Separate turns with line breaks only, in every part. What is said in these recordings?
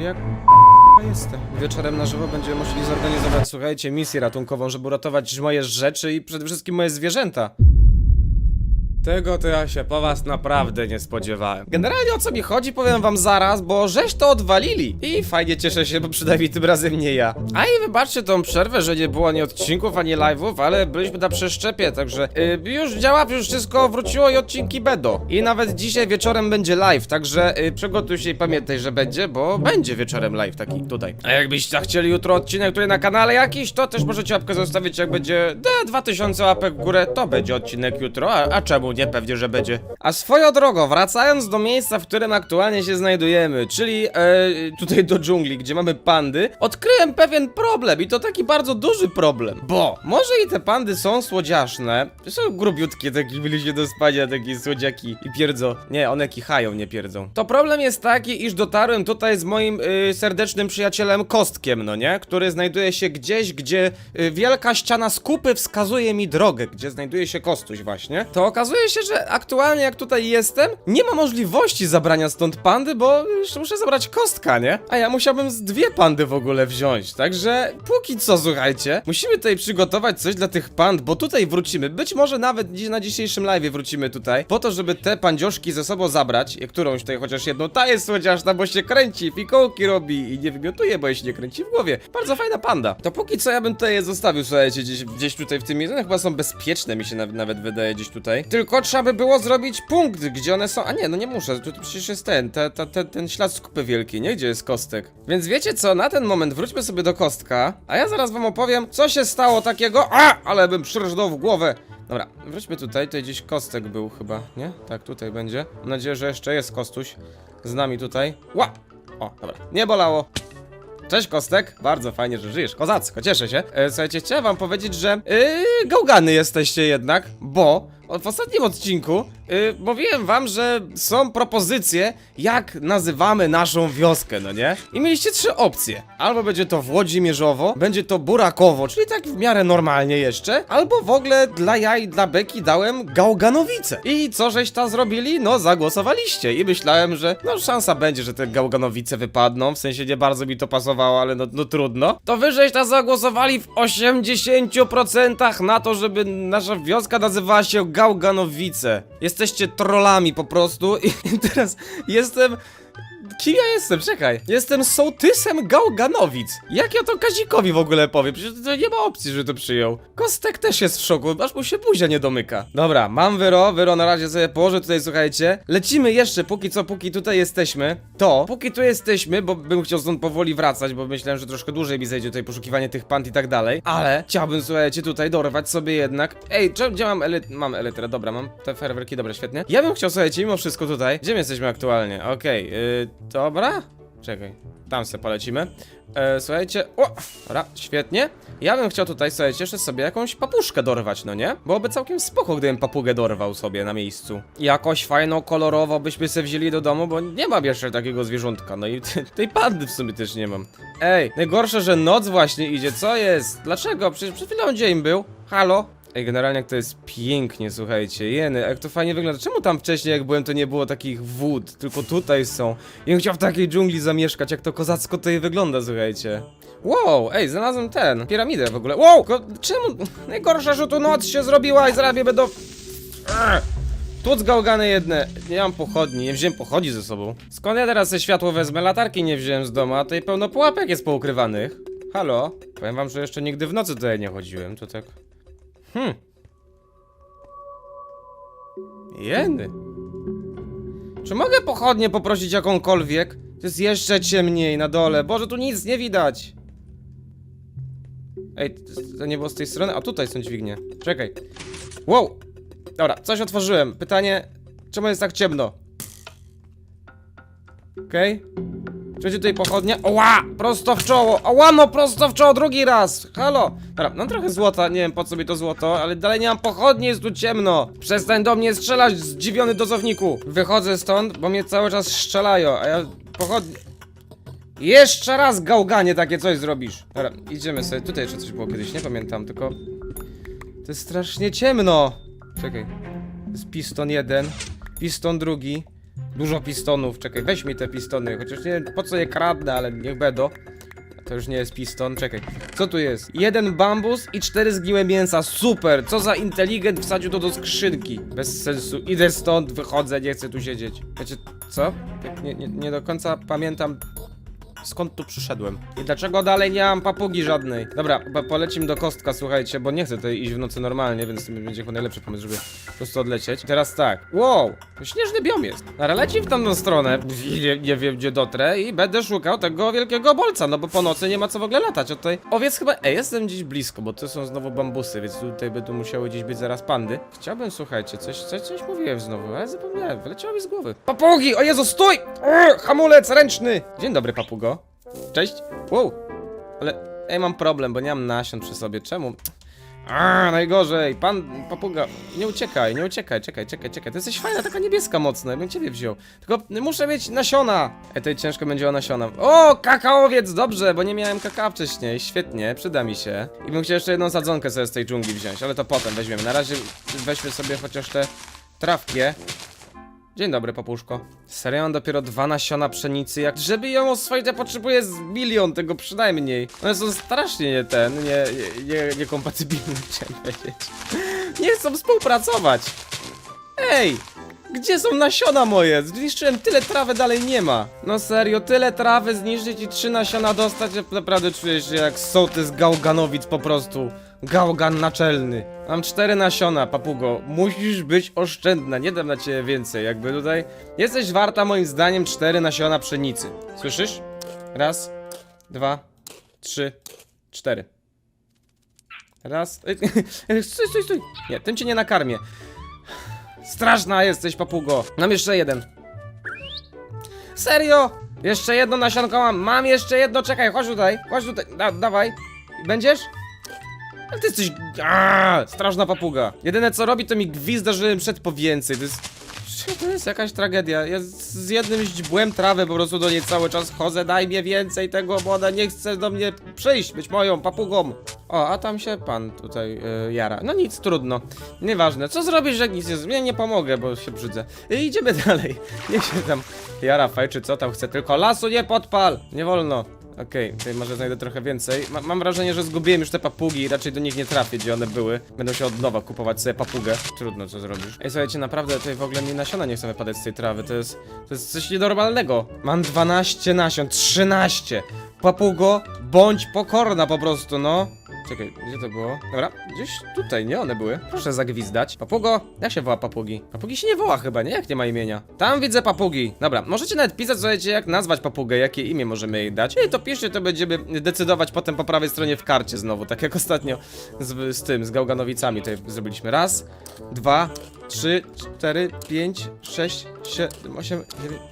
Gdzie ja jestem? Wieczorem na żywo będziemy musieli zorganizować, słuchajcie, misję ratunkową, żeby uratować moje rzeczy i przede wszystkim moje zwierzęta. Tego to ja się po was naprawdę nie spodziewałem. Generalnie o co mi chodzi, powiem wam zaraz, bo żeś to odwalili. I fajnie cieszę się, bo przynajmniej tym razem nie ja. A i wybaczcie tą przerwę, że nie było ani odcinków, ani live'ów, ale byliśmy na przeszczepie, także y, już działa, już wszystko wróciło i odcinki będą. I nawet dzisiaj wieczorem będzie live, także y, przygotuj się i pamiętaj, że będzie, bo będzie wieczorem live taki tutaj. A jakbyście chcieli jutro odcinek tutaj na kanale jakiś, to też możecie łapkę zostawić, jak będzie de, 2000 łapek w górę, to będzie odcinek jutro, a, a czemu nie? Pewnie, że będzie. A swoją drogą, wracając do miejsca, w którym aktualnie się znajdujemy, czyli e, tutaj do dżungli, gdzie mamy pandy, odkryłem pewien problem i to taki bardzo duży problem, bo może i te pandy są słodziaszne, są grubiutkie, takie byli się do spania, takie słodziaki i pierdzą. Nie, one kichają, nie pierdzą. To problem jest taki, iż dotarłem tutaj z moim y, serdecznym przyjacielem Kostkiem, no nie? Który znajduje się gdzieś, gdzie y, wielka ściana skupy wskazuje mi drogę, gdzie znajduje się Kostuś właśnie. To okazuje się, że aktualnie jak tutaj jestem, nie ma możliwości zabrania stąd pandy, bo już muszę zabrać Kostka, nie? A ja musiałbym z dwie pandy w ogóle wziąć, także póki co, słuchajcie, musimy tutaj przygotować coś dla tych pand, bo tutaj wrócimy, być może nawet na dzisiejszym live wrócimy tutaj, po to, żeby te pandzioszki ze sobą zabrać, którąś tutaj chociaż jedną, ta jest chociaż, bo się kręci, fikołki robi i nie wymiotuje, bo jej się nie kręci w głowie. Bardzo fajna panda. To póki co ja bym tutaj je zostawił, słuchajcie, gdzieś, gdzieś tutaj w tym one chyba są bezpieczne, mi się nawet wydaje gdzieś tutaj. Tylko trzeba by było zrobić punkt, gdzie one są, a nie, no nie muszę, tu przecież jest ten, te, te, te, ten ślad skupy wielki, nie? Gdzie jest kostek. Więc wiecie co, na ten moment wróćmy sobie do kostka, a ja zaraz wam opowiem, co się stało takiego, a, ale bym przyrżnął w głowę. Dobra, wróćmy tutaj, tutaj gdzieś kostek był chyba, nie? Tak, tutaj będzie. Mam nadzieję, że jeszcze jest kostuś z nami tutaj. Ła! O, dobra, nie bolało. Cześć Kostek, bardzo fajnie, że żyjesz, kozacko, cieszę się. E, słuchajcie, chciałem wam powiedzieć, że yy, gałgany jesteście jednak, bo w ostatnim odcinku yy, mówiłem wam, że są propozycje, jak nazywamy naszą wioskę, no nie? I mieliście trzy opcje. Albo będzie to Włodzimierzowo, będzie to Burakowo, czyli tak w miarę normalnie jeszcze, albo w ogóle dla jaj, dla beki dałem Gałganowice. I co żeś ta zrobili? No, zagłosowaliście i myślałem, że no szansa będzie, że te Gałganowice wypadną, w sensie nie bardzo mi to pasowało, ale no, no trudno. To wy żeś ta zagłosowali w 80% na to, żeby nasza wioska nazywała się Gałganowice. Jesteście trollami po prostu i teraz jestem... Kim ja jestem? Czekaj. Jestem sołtysem Gałganowic. Jak ja to Kazikowi w ogóle powiem? Przecież to nie ma opcji, że to przyjął. Kostek też jest w szoku, aż mu się buzia nie domyka. Dobra, mam wyro, wyro na razie sobie położę tutaj, słuchajcie. Lecimy jeszcze, póki co, póki tutaj jesteśmy. To, póki tu jesteśmy, bo bym chciał stąd powoli wracać, bo myślałem, że troszkę dłużej mi zejdzie tutaj poszukiwanie tych pant i tak dalej. Ale chciałbym, słuchajcie, tutaj dorwać sobie jednak. Ej, czy, gdzie mam ely... Mam elytrę, dobra, mam te fajerwerki, dobra, świetnie. Ja bym chciał, słuchajcie, mimo wszystko tutaj. Gdzie my jesteśmy aktualnie? Okej, yy, dobra. Czekaj, tam se polecimy. E, słuchajcie, o, dobra, świetnie. Ja bym chciał tutaj, słuchajcie, jeszcze sobie jakąś papuszkę dorwać, no nie? Byłoby całkiem spoko, gdybym papugę dorwał sobie na miejscu. Jakoś fajną, kolorowo byśmy se wzięli do domu, bo nie mam jeszcze takiego zwierzątka, no i tej pandy w sumie też nie mam. Ej, najgorsze, że noc właśnie idzie, co jest? Dlaczego? Przecież przed chwilą dzień był. Halo? Ej, generalnie jak to jest pięknie, słuchajcie, jeny, jak to fajnie wygląda. Czemu tam wcześniej jak byłem to nie było takich wód, tylko tutaj są. I bym chciał w takiej dżungli zamieszkać, jak to kozacko tutaj wygląda, słuchajcie. Wow, ej, znalazłem ten, piramidę w ogóle. Wow, ko czemu? Najgorsze, że tu noc się zrobiła i zaraz mnie będą... Tuc gałgany jedne. Nie mam pochodni, nie wziąłem pochodni ze sobą. Skąd ja teraz te światło wezmę? Latarki nie wziąłem z domu, a tutaj pełno pułapek jest poukrywanych. Halo? Powiem wam, że jeszcze nigdy w nocy tutaj nie chodziłem, to tak... Hmm. Jeny. Czy mogę pochodnie poprosić jakąkolwiek? To jest jeszcze ciemniej na dole. Boże, tu nic nie widać. Ej, to- nie było z tej strony? A tutaj są dźwignie. Czekaj. Wow! Dobra, coś otworzyłem. Pytanie, czemu jest tak ciemno? Okej. Czy będzie tutaj pochodnia? Oła! Prosto w czoło! Oła, no prosto w czoło drugi raz! Halo! Dobra, mam trochę złota, nie wiem po co mi to złoto, ale dalej nie mam pochodni, jest tu ciemno! Przestań do mnie strzelać, zdziwiony dozowniku! Wychodzę stąd, bo mnie cały czas strzelają, a ja pochodnie... Jeszcze raz gałganie takie coś zrobisz! Dobra, idziemy sobie, tutaj jeszcze coś było kiedyś, nie pamiętam, tylko... To jest strasznie ciemno! Czekaj. To jest piston jeden, piston drugi, Dużo pistonów, czekaj, weź mi te pistony, chociaż nie wiem po co je kradnę, ale niech będą. To już nie jest piston, czekaj. Co tu jest? Jeden bambus i cztery zgniłe mięsa, super! Co za inteligent wsadził to do skrzynki. Bez sensu, idę stąd, wychodzę, nie chcę tu siedzieć. Wiecie, co? Nie, nie, nie do końca pamiętam skąd tu przyszedłem. I dlaczego dalej nie mam papugi żadnej? Dobra, po- polecim do kostka, słuchajcie, bo nie chcę tutaj iść w nocy normalnie, więc to będzie chyba najlepszy pomysł, żeby po prostu odlecieć. Teraz tak, wow, śnieżny biom jest. Ale leci w tamtą stronę, nie, nie wiem gdzie dotrę i będę szukał tego wielkiego bolca, no bo po nocy nie ma co w ogóle latać. A tutaj owiec chyba, ej, jestem gdzieś blisko, bo to są znowu bambusy, więc tutaj będą musiały gdzieś być zaraz pandy. Chciałbym, słuchajcie, coś, coś, coś mówiłem znowu, ale zapomniałem, wyleciało mi z głowy. Papugi, o Jezu, stój! Ur, hamulec ręczny! Dzień dobry, papugo. Cześć. Wow. Ale ej, mam problem, bo nie mam nasion przy sobie. Czemu? A, najgorzej. Pan papuga. Nie uciekaj, nie uciekaj, czekaj, czekaj, czekaj. Ty jesteś fajna, taka niebieska mocna, ja bym ciebie wziął. Tylko muszę mieć nasiona. Ej, tutaj ciężko będzie o nasiona. O, kakaowiec, dobrze, bo nie miałem kakao wcześniej. Świetnie, przyda mi się. I bym chciał jeszcze jedną sadzonkę sobie z tej dżungli wziąć, ale to potem weźmiemy. Na razie weźmy sobie chociaż te trawkie. Dzień dobry, papuszko. Serio, mam dopiero dwa nasiona pszenicy, jak żeby ją oswoić, ja potrzebuję z milion tego przynajmniej. One są strasznie nie ten, nie, nie, nie, niekompatybilne, chciałem powiedzieć. Nie chcą współpracować. Ej! Gdzie są nasiona moje? Zniszczyłem tyle trawy, dalej nie ma. No serio, tyle trawy zniszczyć i trzy nasiona dostać, naprawdę czuję się jak sołtys gałganowic po prostu. Gałgan naczelny. Mam cztery nasiona, papugo. Musisz być oszczędna, nie dam na ciebie więcej. Jakby tutaj jesteś warta moim zdaniem cztery nasiona pszenicy. Słyszysz? Raz, dwa, trzy, cztery. Raz. Stój, stój, stój. Nie, tym cię nie nakarmię. Straszna jesteś, papugo. Mam jeszcze jeden. Serio? Jeszcze jedno nasionko mam. Mam jeszcze jedno, czekaj, chodź tutaj. Chodź tutaj. Da, dawaj. Będziesz? Ale ty jesteś... Aaaa, straszna papuga. Jedyne co robi to mi gwizda, żebym szedł po więcej. To jest... To jest jakaś tragedia. Ja z- jednym źdźbłem trawy po prostu do niej cały czas chodzę. Daj mi więcej tego, bo ona nie chce do mnie przyjść, być moją papugą. O, a tam się pan tutaj e, jara. No nic, trudno. Nieważne. Co zrobisz, że nic nie... z- Ja nie pomogę, bo się brzydzę. I idziemy dalej. Niech się tam jara fajczy, co tam chce. Tylko lasu nie podpal. Nie wolno. Okej, tutaj może znajdę trochę więcej. Ma, mam wrażenie, że zgubiłem już te papugi i raczej do nich nie trafię, gdzie one były. Będę się od nowa kupować sobie papugę. Trudno, co zrobisz. Ej, słuchajcie, naprawdę tutaj w ogóle mi nasiona nie chcą wypadać z tej trawy. To jest, to jest coś nienormalnego. Mam 12 nasion, 13. Papugo, bądź pokorna po prostu, no. Czekaj, gdzie to było? Dobra, gdzieś tutaj, nie? One były. Proszę zagwizdać. Papugo? Jak się woła papugi? Papugi się nie woła chyba, nie? Jak nie ma imienia. Tam widzę papugi. Dobra, możecie nawet pisać, słuchajcie, jak nazwać papugę, jakie imię możemy jej dać. I to piszcie, to będziemy decydować potem po prawej stronie w karcie znowu, tak jak ostatnio z, z tym, z gałganowicami tutaj zrobiliśmy. Raz, dwa, trzy, cztery, pięć, sześć, siedem, osiem, dziewięć...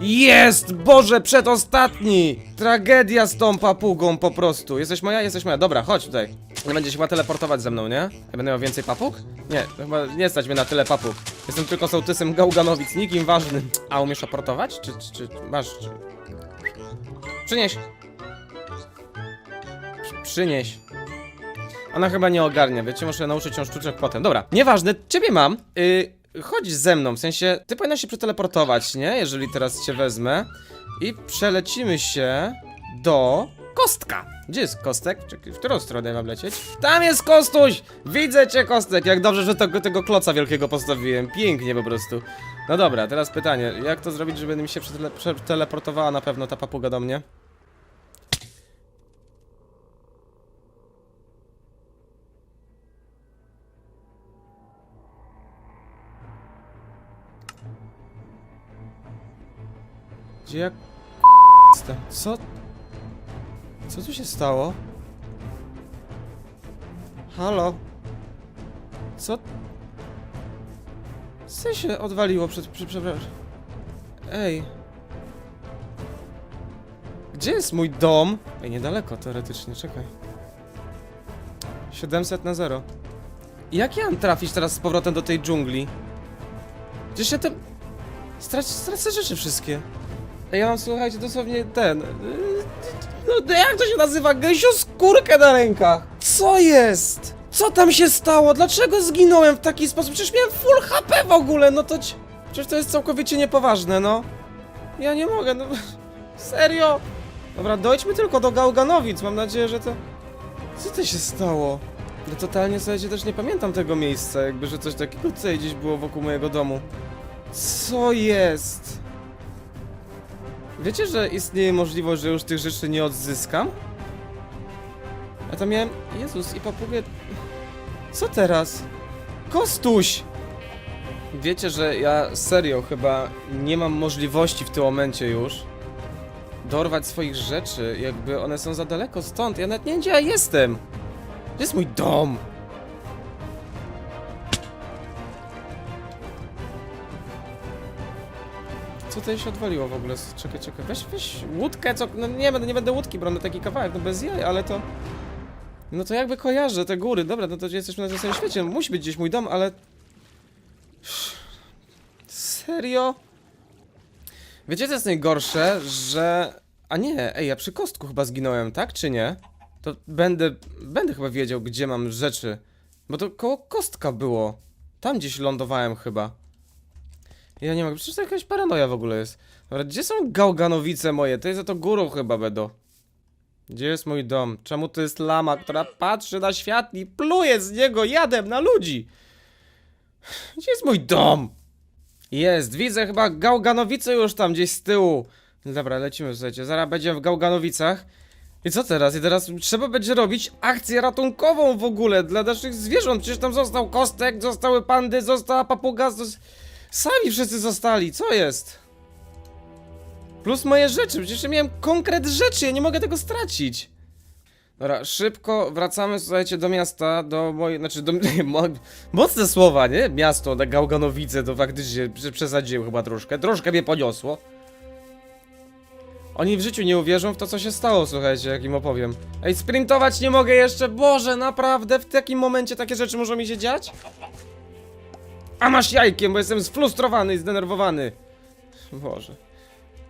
Jest! Boże, przedostatni! Tragedia z tą papugą po prostu. Jesteś moja? Jesteś moja. Dobra, chodź tutaj. Nie będziesz chyba teleportować ze mną, nie? Ja będę miał więcej papug? Nie, chyba nie stać mnie na tyle papug. Jestem tylko sołtysem gałganowic, nikim ważnym. A umiesz aportować? Czy, czy, czy masz... Czy... Przynieś. Przy- Przynieś. Ona chyba nie ogarnia, wiecie, muszę nauczyć ją sztuczek potem. Dobra, nieważne, ciebie mam. Yy, chodź ze mną, w sensie, ty powinnaś się przeteleportować, nie? Jeżeli teraz cię wezmę. I przelecimy się do kostka. Gdzie jest kostek? Czekaj, w którą stronę mam lecieć? Tam jest kostuś! Widzę cię, kostek! Jak dobrze, że tego, tego kloca wielkiego postawiłem. Pięknie po prostu. No dobra, teraz pytanie. Jak to zrobić, żeby mi się przetele przeteleportowała na pewno ta papuga do mnie? Gdzie jak... jestem? Co? Co tu się stało? Halo? Co? Co się odwaliło przed... Prze, przepraszam. Ej. Gdzie jest mój dom? Ej, niedaleko teoretycznie, czekaj. 700 na 0. Jak ja mam trafić teraz z powrotem do tej dżungli? Gdzieś się tam... Strac, stracę rzeczy wszystkie. Ja mam, słuchajcie, dosłownie ten... yy, No, jak to się nazywa? Gęsiu skórkę na rękach! Co jest? Co tam się stało? Dlaczego zginąłem w taki sposób? Przecież miałem full HP w ogóle, no to ci... Przecież to jest całkowicie niepoważne, no. Ja nie mogę, no. Serio? Dobra, dojdźmy tylko do Gałganowic. Mam nadzieję, że to... Co to się stało? No totalnie, słuchajcie, też nie pamiętam tego miejsca, jakby, że coś takiego tutaj gdzieś było wokół mojego domu. Co jest? Wiecie, że istnieje możliwość, że już tych rzeczy nie odzyskam? Ja tam miałem... Jezus, i papugę... Co teraz? Kostuś! Wiecie, że ja serio chyba nie mam możliwości w tym momencie już dorwać swoich rzeczy, jakby one są za daleko stąd. Ja nawet nie wiem, gdzie ja jestem. Gdzie jest mój dom? Co tutaj się odwaliło w ogóle? Czekaj, czekaj, weź, weź łódkę, co? No nie nie będę łódki brał na taki kawałek, no bez jaj, ale to... No to jakby kojarzę te góry, dobra, no to jesteśmy na tym samym świecie, musi być gdzieś mój dom, ale... Serio? Wiecie co jest najgorsze, że... A nie, ej, ja przy kostku chyba zginąłem, tak czy nie? To będę, będę chyba wiedział, gdzie mam rzeczy. Bo to koło kostka było. Tam gdzieś lądowałem chyba. Ja nie mogę, przecież to jakaś paranoja w ogóle jest. Dobra, gdzie są gałganowice moje? To jest za to górą chyba będą. Gdzie jest mój dom? Czemu to jest lama, która patrzy na świat i pluje z niego jadem na ludzi? Gdzie jest mój dom? Jest, widzę chyba Gałganowice już tam gdzieś z tyłu. Dobra, lecimy, słuchajcie, zaraz będziemy w Gałganowicach. I co teraz? I teraz trzeba będzie robić akcję ratunkową w ogóle dla naszych zwierząt. Przecież tam został kostek, zostały pandy, została papuga. Sami wszyscy zostali. Co jest? Plus moje rzeczy, przecież ja miałem konkret rzeczy, ja nie mogę tego stracić. Dobra, szybko wracamy, słuchajcie, do miasta, do mojej, znaczy do, mo, mocne słowa, nie? Miasto, na Gałganowice, to faktycznie prze- przesadziłem chyba troszkę, troszkę mnie poniosło. Oni w życiu nie uwierzą w to, co się stało, słuchajcie, jak im opowiem. Ej, sprintować nie mogę jeszcze, Boże, naprawdę, w takim momencie takie rzeczy muszą mi się dziać? A masz jajkiem, bo jestem sfrustrowany i zdenerwowany. Boże.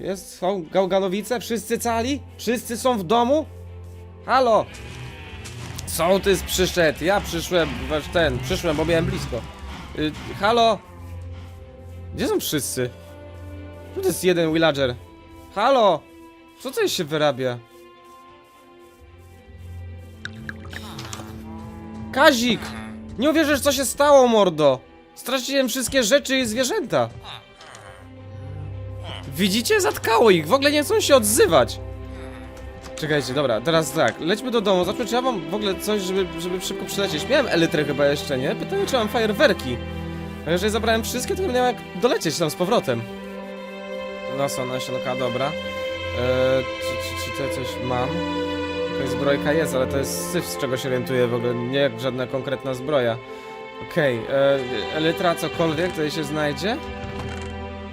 Jest, są Gałganowice? Wszyscy cali? Wszyscy są w domu? Halo! Sołtys przyszedł, ja przyszłem, ten, przyszłem, bo miałem blisko. Y, halo? Gdzie są wszyscy? Tu jest jeden villager. Halo! Co coś się wyrabia? Kazik! Nie uwierzysz, co się stało, mordo! Straciłem wszystkie rzeczy i zwierzęta. Widzicie? Zatkało ich, w ogóle nie chcą się odzywać. Czekajcie, dobra, teraz tak, lećmy do domu, zobaczmy czy ja mam w ogóle coś, żeby, żeby szybko przylecieć. Miałem elytrę chyba jeszcze, nie? Pytanie, czy mam fajerwerki. A jeżeli zabrałem wszystkie, to nie miałem jak dolecieć tam z powrotem. No są nasionka, dobra. Eee, czy, czy, czy to coś mam? Jakaś zbrojka jest, ale to jest syf, z czego się orientuję w ogóle, nie żadna konkretna zbroja. Okej, okay, elytra cokolwiek tutaj się znajdzie?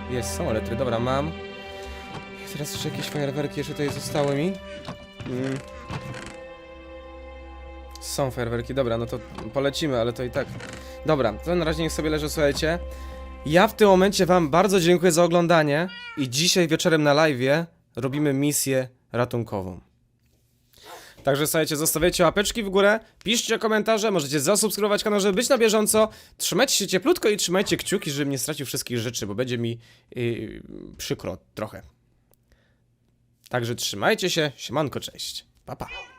Jest, są elitry, dobra, mam. Teraz jeszcze jakieś fajerwerki jeszcze tutaj zostały mi. Mm. Są fajerwerki, dobra, no to polecimy, ale to i tak. Dobra, to na razie niech sobie leży, słuchajcie. Ja w tym momencie wam bardzo dziękuję za oglądanie i dzisiaj wieczorem na live'ie robimy misję ratunkową. Także słuchajcie, zostawiajcie łapeczki w górę, piszcie komentarze, możecie zasubskrybować kanał, żeby być na bieżąco. Trzymajcie się cieplutko i trzymajcie kciuki, żebym nie stracił wszystkich rzeczy, bo będzie mi yy, przykro trochę. Także trzymajcie się, siemanko, cześć. Pa, pa.